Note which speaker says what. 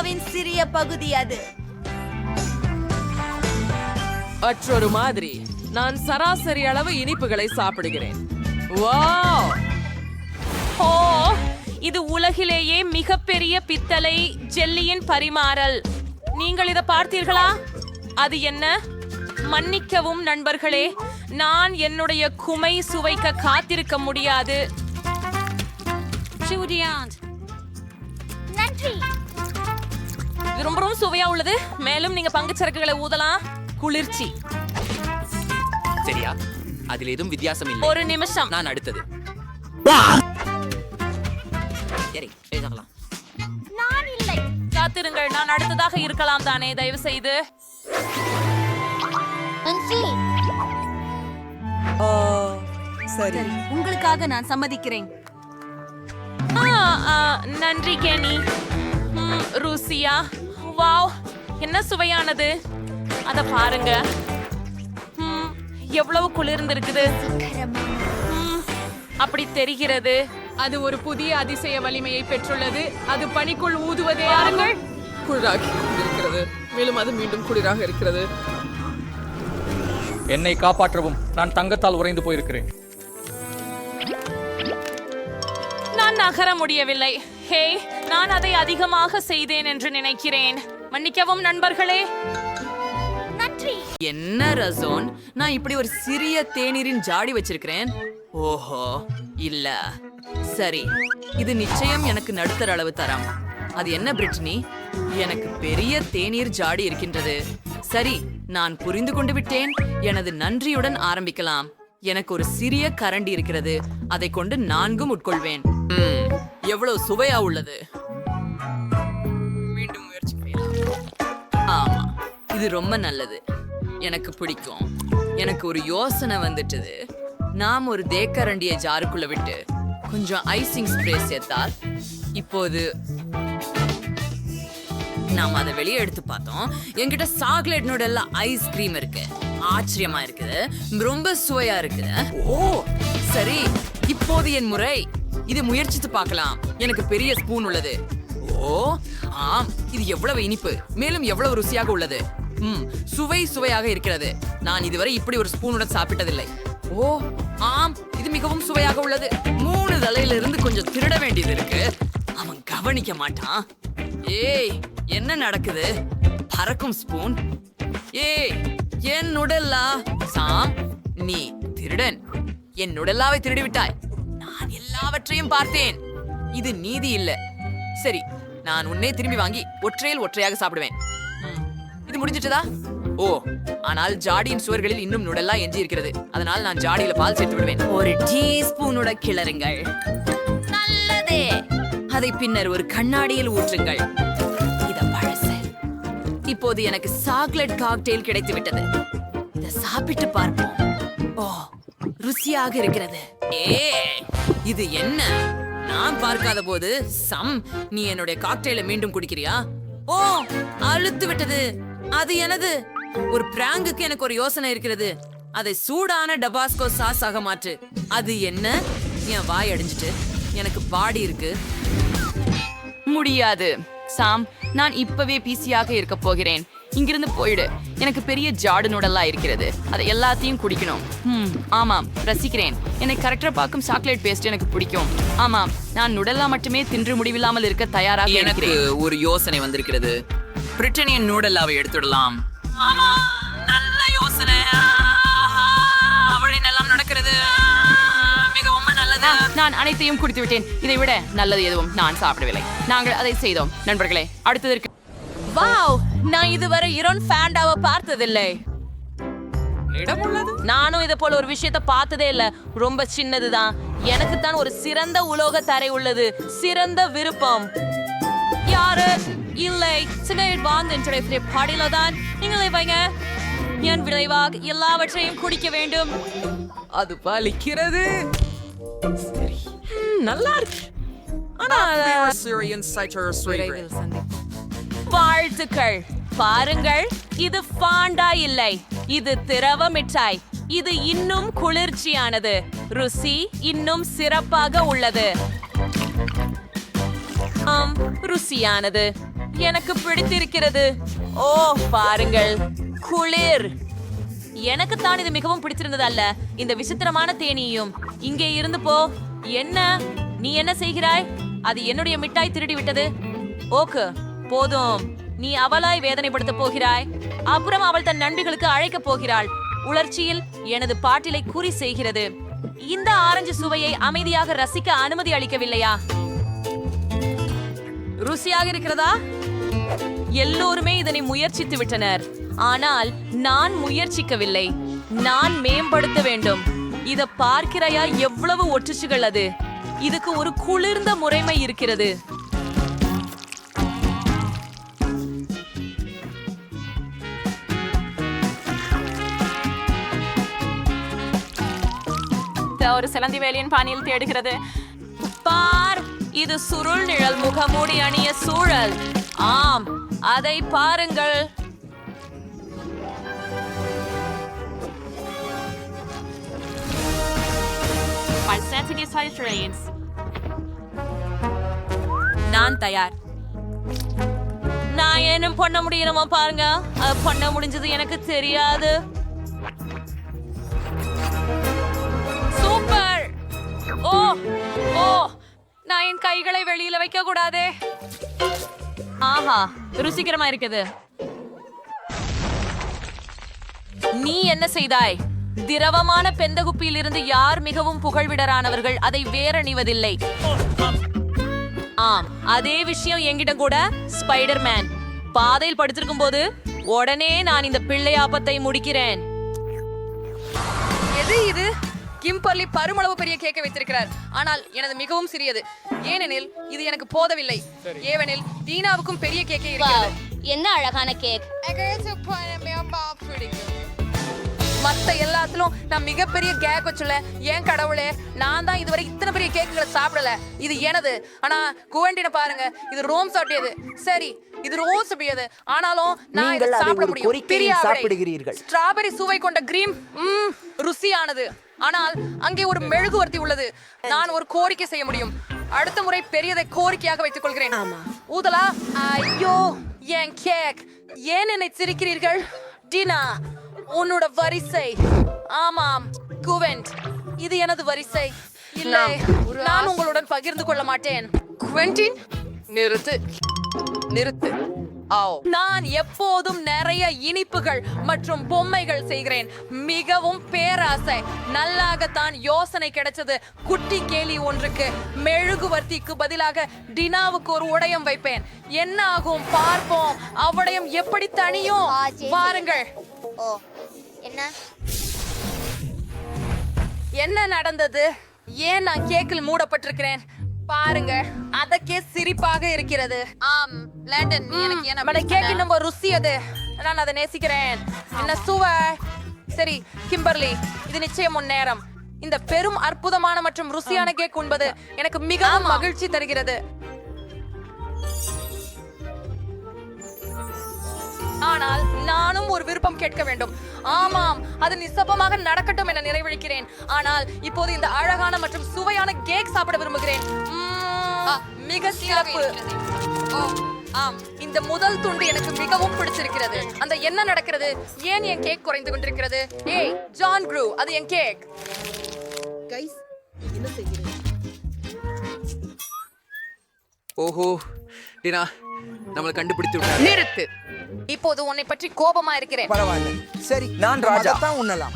Speaker 1: பீட்சாவின் சிறிய பகுதி அது.
Speaker 2: மற்றொரு மாதிரி நான் சராசரி அளவு இனிப்புகளை சாப்பிடுகிறேன். வாவ்!
Speaker 3: ஓ இது உலகிலேயே மிகப்பெரிய பித்தளை ஜெல்லியின் பரிமாறல். நீங்கள் இதை பார்த்தீர்களா? அது என்ன? மன்னிக்கவும் நண்பர்களே நான் என்னுடைய குமை சுவைக்க காத்திருக்க முடியாது.
Speaker 1: நன்றி.
Speaker 3: இது ரொம்ப ரொம்ப சுவையா உள்ளது. மேலும் நீங்க பங்குச்சரக்குகளை ஊதலாம். குளிர்ச்சி.
Speaker 4: சரியா? அதில் எதுவும் வித்தியாசம் இல்லை.
Speaker 3: ஒரு நிமிஷம்.
Speaker 4: நான் அடுத்தது. சரி
Speaker 1: நான் இல்லை.
Speaker 3: காத்திருங்கள் நான் அடுத்ததாக இருக்கலாம் தானே தயவு செய்து
Speaker 2: சரி.
Speaker 1: உங்களுக்காக நான் சம்மதிக்கிறேன்.
Speaker 3: நன்றி கேனி. ருசியா? வாவ் என்ன சுவையானது? அத பாருங்க. ம், எவ்வளவு குளிர்ந்திருக்குது. ம், அப்படி தெரிகிறது.
Speaker 2: அது ஒரு புதிய அதிசய வலிமையை பெற்றுள்ளது. அது பனிக்குள் ஊதுவதே பாருங்கள் குளிராக இருக்கிறது மேலும் அது மீண்டும் குளிராக இருக்கிறது.
Speaker 5: என்னை காப்பாற்றவும் நான் தங்கத்தால் உறைந்து போயிருக்கிறேன்.
Speaker 3: நான் நகர முடியவில்லை. ஹே நான் அதை அதிகமாக செய்தேன் என்று நினைக்கிறேன். மன்னிக்கவும் நண்பர்களே.
Speaker 1: நன்றி.
Speaker 4: என்ன ரசோன்? நான் இப்படி ஒரு சிறிய தேநீரின் ஜாடி வச்சிருக்கிறேன். ஓஹோ இல்ல. சரி இது நிச்சயம் எனக்கு நடுத்தர அளவு தரம். அது என்ன பிரிட்னி? எனக்கு பெரிய தேநீர் ஜாடி இருக்கின்றது. சரி நான் புரிந்து கொண்டு விட்டேன். எனது நன்றியுடன் ஆரம்பிக்கலாம். எனக்கு ஒரு சிறிய கரண்டி இருக்கிறது. அதை கொண்டு நான்கும் உட்கொள்வேன். எவ்வளவு சுவையா உள்ளது. இது ரொம்ப நல்லது. எனக்கு பிடிக்கும். எனக்கு ஒரு யோசனை வந்துட்டது. நாம் ஒரு தேக்கரண்டிய ஜாருக்குள்ள விட்டு கொஞ்சம் ஐசிங் ஸ்ப்ரே சேர்த்தால் இப்போது நாம் அதை வெளியே எடுத்து பார்த்தோம். என்கிட்ட சாக்லேட் நூடல்ல ஐஸ்கிரீம் இருக்கு. ஆச்சரியமா இருக்குது. ரொம்ப சுவையா இருக்குது. ஓ சரி. இப்போது என் முறை. இது முயற்சித்து பார்க்கலாம். எனக்கு பெரிய ஸ்பூன் உள்ளது. ஓ ஆம். இது எவ்வளவு இனிப்பு. மேலும் எவ்வளவு ருசியாக உள்ளது. ம் சுவை சுவையாக இருக்கிறது. நான் இதுவரை இப்படி ஒரு ஸ்பூனுடன் சாப்பிட்டதில்லை. ஓ ஆம் இது மிகவும் சுவையாக உள்ளது. மூணு தலையில இருந்து கொஞ்சம் திருட வேண்டியது இருக்கு. அவன் கவனிக்க மாட்டான். ஏய் என்ன நடக்குது? பறக்கும் ஸ்பூன். ஏய் என் உடல்லா சாம் நீ திருடன். என் உடல்லாவை திருடிவிட்டாய். நான் எல்லாவற்றையும் பார்த்தேன். இது நீதி இல்ல. சரி நான் உன்னே திரும்பி வாங்கி ஒற்றையில் ஒற்றையாக சாப்பிடுவேன். இது முடிஞ்சிட்டதா? ஓ ஆனால் ஜாடியின் சுவர்களில் இன்னும் நுடல்லா எஞ்சி இருக்கிறது அதனால் நான் ஜாடியில பால் சேர்த்து விடுவேன். ஒரு டீஸ்பூனுட கிளறுங்கள். நல்லதே. அதை பின்னர் ஒரு கண்ணாடியில் ஊற்றுங்கள். இத பழசு. இப்போது எனக்கு சாக்லேட் காக்டெயில் கிடைத்து விட்டது இத சாப்பிட்டு பார்ப்போம். ஓ ருசியாக இருக்கிறது. ஏ இது என்ன? நான் பார்க்காத போது சம் நீ என்னுடைய காக்டெயிலை மீண்டும் குடிக்கிறியா? ஓ அழுத்து விட்டது. அது எனது. ஒரு பிராங்குக்கு எனக்கு ஒரு யோசனை இருக்கிறது. அதை சூடான டபாஸ்கோ சாஸ் ஆக மாற்று. அது என்ன? என் வாய் அடிஞ்சிட்டு. எனக்கு பாடி இருக்கு. முடியாது. சாம் நான் இப்பவே பிசியாக இருக்க போகிறேன். இங்கிருந்து போயிடு. எனக்கு பெரிய ஜாடு நுடலா இருக்கிறது. அதை எல்லாத்தையும் குடிக்கணும். ம் ஆமாம் ரசிக்கிறேன். என்னை கரெக்டா பார்க்கும் சாக்லேட் பேஸ்ட் எனக்கு பிடிக்கும். ஆமாம் நான் நுடலா மட்டுமே தின்று முடிவில்லாமல் இருக்க தயாராக எனக்கு ஒரு யோசனை வந்திருக்கிறது. பிரிட்டனியன் நூடல்லாவை எடுத்துடலாம். நல்ல யோசனை. அவளின் எல்லாம் நடக்கிறது. மிகவும் நல்லது. நான் அனைத்தையும் குடித்து விட்டேன் இதை விட நல்லது எதுவும் நான் சாப்பிடவில்லை. நாங்கள் அதை செய்தோம். நண்பர்களே அடுத்ததற்கு.
Speaker 3: வாவ் நான் இதுவரை இரோன் ஃபேண்டாவை பார்த்ததில்லை. நானும் இதை போல ஒரு விஷயத்தை பார்த்ததே இல்ல. ரொம்ப சின்னதுதான். எனக்கு தான் ஒரு சிறந்த உலோக தரை உள்ளது. சிறந்த விருப்பம். யாரு? இல்லை. சின்ன அட்வான்ஸ் இன்டர்நெட் பாடியில தான் நீங்களே வைங்க. என் விளைவாக எல்லாவற்றையும் குடிக்க வேண்டும்.
Speaker 2: அது பலிக்கிறது. சரி. நல்லா இருக்கு.
Speaker 3: வாழ்த்துக்கள். பாருங்கள். இது ஃபாண்டா இல்லை. இது திரவ மிட்டாய். இது இன்னும் குளிர்ச்சியானது. ருசி இன்னும் சிறப்பாக உள்ளது. ஆம் ருசியானது. எனக்கு பிடித்திருக்கிறது. ஓ பாருங்கள். குளிர். எனக்கு தான் இது மிகவும் பிடிச்சிருந்தது அல்ல இந்த விசித்திரமான தேனியும். இங்கே இருந்து போ. என்ன? நீ என்ன செய்கிறாய்? அது என்னுடைய மிட்டாய் திருடி விட்டது ஓகே போதும். நீ அவளாய் வேதனைப்படுத்த போகிறாய். அப்புறம் அவள் தன் நண்பிகளுக்கு அழைக்கப் போகிறாள். உளர்ச்சியில் எனது பாட்டிலை குறி செய்கிறது. இந்த ஆரஞ்சு சுவையை அமைதியாக ரசிக்க அனுமதி அளிக்கவில்லையா? ருசியாக இருக்கிறதா? எல்லோருமே இதனை முயற்சித்து விட்டனர். ஆனால் நான் முயற்சிக்கவில்லை. நான் மேம்படுத்த வேண்டும். இத பார்க்கிறாயா எவ்வளவு ஒற்றுச்சுகள் அது. இதுக்கு ஒரு குளிர்ந்த முறைமை இருக்கிறது. ஒரு சிலந்தி வேலியின் பாணியில் தேடுகிறது. பார் இது சுருள் நிழல் முகமூடி அணிய சூழல். ஆம் அதை பாருங்கள். நான் தயார். நான் என்ன பண்ண முடியணுமா பாருங்க. அது பண்ண முடிஞ்சது எனக்கு தெரியாது. சூப்பர்! ஓ ஓ நான் என் கைகளை வெளியில வைக்க கூடாதே. ஆஹா ருசிகரமா இருக்குது. நீ என்ன செய்தாய்? திரவமான பெந்தகுப்பியில் இருந்து யார் மிகவும் புகழ்விடரானவர்கள் அதை வேறணிவதில்லை ஆம் அதே விஷயம் என்கிட்ட கூட ஸ்பைடர் மேன் பாதையில் படுத்திருக்கும் போது உடனே நான் இந்த பிள்ளையாப்பத்தை முடிக்கிறேன்.
Speaker 2: எது இது? கிம்பர்லி பருமளவு பெரிய கேக்கை வைத்திருக்கிறார். ஆனால் எனது மிகவும் சிறியது. ஏனெனில் இது எனக்கு போதவில்லை. ஏவெனில் டீனாவுக்கும் பெரிய கேக்கே இருக்கிறது.
Speaker 1: என்ன அழகான கேக்
Speaker 2: மத்த எல்லாத்திலும் நான் மிகப்பெரிய கேக் வச்சுல ஏன் கடவுளே நான் தான் இதுவரை இத்தனை பெரிய கேக்குகளை சாப்பிடல. இது எனது. ஆனா குவண்டின பாருங்க இது ரோம் சாப்பிட்டது சரி இது ரோஸ் அப்படியது. ஆனாலும் நான் இதை சாப்பிட முடியும். பிரியா.
Speaker 6: சாப்பிடுகிறீர்கள்.
Speaker 2: ஸ்ட்ராபெரி சுவை கொண்ட கிரீம் ம் ருசியானது. ஆனால் அங்கே ஒரு மெழுகுவர்த்தி உள்ளது. நான் ஒரு கோரிக்கை செய்ய முடியும். அடுத்த முறை பெரியதை கோரிக்கையாக வைத்துக் கொள்கிறேன். ஊதலா ஐயோ என் கேக். ஏன் என்னை சிரிக்கிறீர்கள்? டினா உன்னோட வரிசை. ஆமாம் குவென்ட் இது எனது வரிசை. இல்லை நான் உங்களுடன் பகிர்ந்து கொள்ள மாட்டேன். குவென்டின் நிறுத்து. நிறுத்து. நான் எப்போதும் நிறைய இனிப்புகள் மற்றும் பொம்மைகள் செய்கிறேன். மிகவும் பேராசை. நல்லாகத்தான் யோசனை கிடைச்சது. குட்டி கேலி ஒன்றுக்கு மெழுகுவர்த்திக்கு பதிலாக டினாவுக்கு ஒரு உடையம் வைப்பேன். என்ன ஆகும்? பார்ப்போம். அவ்வுடையம் எப்படி தனியும்
Speaker 1: என்ன?
Speaker 2: என்ன நடந்தது? ஏன் நான் கேக்கில் மூடப்பட்டிருக்கிறேன்? பாருங்க அதற்கே சிரிப்பாக இருக்கிறது. ஆம் லண்டன் எனக்கு என்ன கேக் ருசி அது. நான் அதை நேசிக்கிறேன். என்ன சுவை? சரி கிம்பர்லி இது நிச்சயம் உன் நேரம். இந்த பெரும் அற்புதமான மற்றும் ருசியான கேக் உண்பது எனக்கு மிகவும் மகிழ்ச்சி தருகிறது. ஆனால் ஒரு விருப்பம் கேட்க வேண்டும். ஆமாம் அது நிசபமாக நடக்கட்டும் என நிறைவழிக்கிறேன். ஆனால் இப்போது இந்த அழகான மற்றும் சுவையான கேக் சாப்பிட விரும்புகிறேன். மிக சிறப்பு. ஆம் இந்த முதல் துண்டு எனக்கு மிகவும் பிடிச்சிருக்கிறது. அந்த என்ன நடக்கிறது? ஏன் என் கேக் குறைந்து கொண்டிருக்கிறது? ஏய் ஜான் க்ரூ அது என் கேக்
Speaker 7: ஓஹோ டினா நம்மளை கண்டுபிடித்து
Speaker 2: நிறுத்து. இப்போது உன்னை பற்றி கோபமா இருக்கிறேன்
Speaker 6: பரவாயில்ல. சரி நான் ராஜா. தான் உண்ணலாம்.